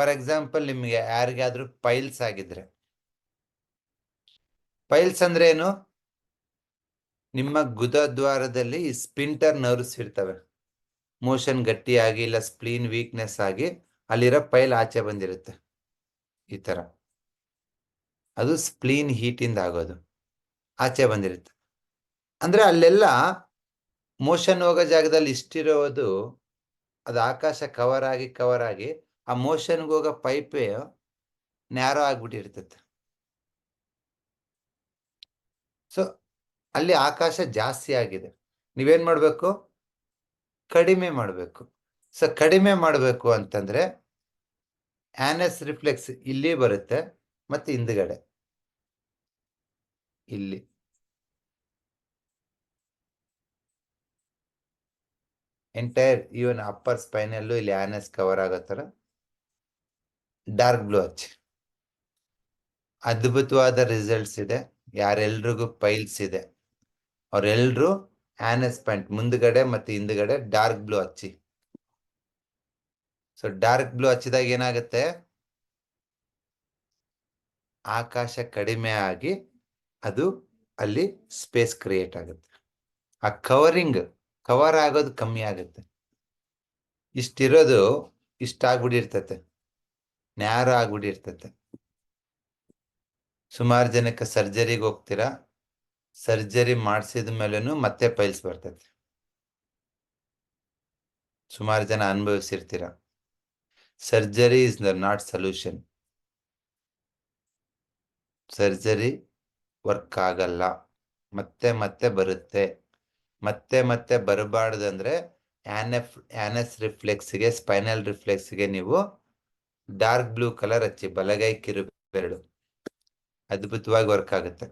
For example ನಿಮಗೆ ಯಾರಿಗಾದ್ರೂ piles ಆಗಿದ್ರೆ. ಪೈಲ್ಸ್ ಅಂದ್ರೆ ಏನು? ನಿಮ್ಮ ಗುದದ್ವಾರದಲ್ಲಿ ಸ್ಪಿಂಟರ್ ನರ್ವ್ಸ್ ಇರ್ತವೆ. ಮೋಷನ್ ಗಟ್ಟಿಯಾಗಿ ಇಲ್ಲ ಸ್ಪ್ಲೀನ್ ವೀಕ್ನೆಸ್ ಆಗಿ ಅಲ್ಲಿರೋ ಪೈಲ್ ಆಚೆ ಬಂದಿರುತ್ತೆ. ಈ ತರ. ಅದು ಸ್ಪ್ಲೀನ್ ಹೀಟಿಂದ ಆಗೋದು. ಆಚೆ ಬಂದಿರುತ್ತೆ. ಅಂದ್ರೆ ಅಲ್ಲೆಲ್ಲ ಮೋಷನ್ ಹೋಗೋ ಜಾಗದಲ್ಲಿ ಇಷ್ಟಿರೋದು ಅದು ಆಕಾಶ ಕವರ್ ಆಗಿ ಕವರ್ ಆಗಿ ಆ ಮೋಷನ್ಗೆ ಹೋಗೋ ಪೈಪೇ ನ್ಯಾರೋ ಆಗ್ಬಿಟ್ಟಿರ್ತದೆ ಸೊ ಅಲ್ಲಿ ಆಕಾಶ ಜಾಸ್ತಿ ಆಗಿದೆ. ನೀವೇನ್ ಮಾಡಬೇಕು? ಕಡಿಮೆ ಮಾಡಬೇಕು. ಸೊ ಕಡಿಮೆ ಮಾಡಬೇಕು ಅಂತಂದ್ರೆ ಆನಸ್ ರಿಫ್ಲೆಕ್ಸ್ ಇಲ್ಲಿ ಬರುತ್ತೆ ಮತ್ತೆ ಹಿಂದ್ಗಡೆ. ಇಲ್ಲಿ. ಎಂಟೈರ್ ಈವನ್ ಅಪ್ಪರ್ ಸ್ಪೈನಲ್ಲೂ ಇಲ್ಲಿ ಆನಸ್ ಕವರ್ ಆಗೋ ಥರ ಡಾರ್ಕ್ ಬ್ಲೂ ಹಚ್ಚಿ. ಅದ್ಭುತವಾದ ರಿಸಲ್ಟ್ಸ್ ಇದೆ. ಯಾರೆಲ್ರಿಗೂ ಪೈಲ್ಸ್ ಇದೆ. ಅವರೆಲ್ಲರೂ ಆನಸ್ ಪ್ಯಾಂಟ್ ಮುಂದ್ಗಡೆ ಮತ್ತು ಹಿಂದ್ಗಡೆ ಡಾರ್ಕ್ ಬ್ಲೂ ಹಚ್ಚಿ. ಸೊ ಡಾರ್ಕ್ ಬ್ಲೂ ಹಚ್ಚಿದಾಗ ಏನಾಗುತ್ತೆ? ಆಕಾಶ ಕಡಿಮೆ ಆಗಿ ಅದು ಅಲ್ಲಿ ಸ್ಪೇಸ್ ಕ್ರಿಯೇಟ್ ಆಗುತ್ತೆ. ಆ ಕವರಿಂಗ್ ಕವರ್ ಆಗೋದು ಕಮ್ಮಿ ಆಗುತ್ತೆ. ಇಷ್ಟಿರೋದು ಇಷ್ಟ ನ್ಯಾರ ಆಗ್ಬಿಟ್ಟಿರ್ತತೆ ಸುಮಾರು ಜನಕ್ಕೆ ಸರ್ಜರಿಗೆ ಹೋಗ್ತೀರಾ? ಸರ್ಜರಿ ಮಾಡಿಸಿದ ಮೇಲೂ ಮತ್ತೆ ಪೈಲ್ಸ್ ಬರ್ತೈತೆ. ಸುಮಾರು ಜನ ಅನುಭವಿಸಿರ್ತೀರ? Surgery is the not solution. Surgery work ಆಗಲ್ಲ. ಮತ್ತೆ ಮತ್ತೆ ಬರುತ್ತೆ. ಮತ್ತೆ ಮತ್ತೆ ಬರಬಾರ್ದಂದ್ರೆ ಆನೆಫ್ ರಿಫ್ಲೆಕ್ಸ್ ರಿಫ್ಲೆಕ್ಸ್ಗೆ, ಸ್ಪೈನಲ್ ರಿಫ್ಲೆಕ್ಸ್ಗೆ ನೀವು ಡಾರ್ಕ್ ಬ್ಲೂ ಕಲರ್ ಹಚ್ಚಿ ಬಲಗೈ ಕಿರು ಬೆರಳು ಅದ್ಭುತವಾಗಿ ವರ್ಕ್ ಆಗುತ್ತೆ.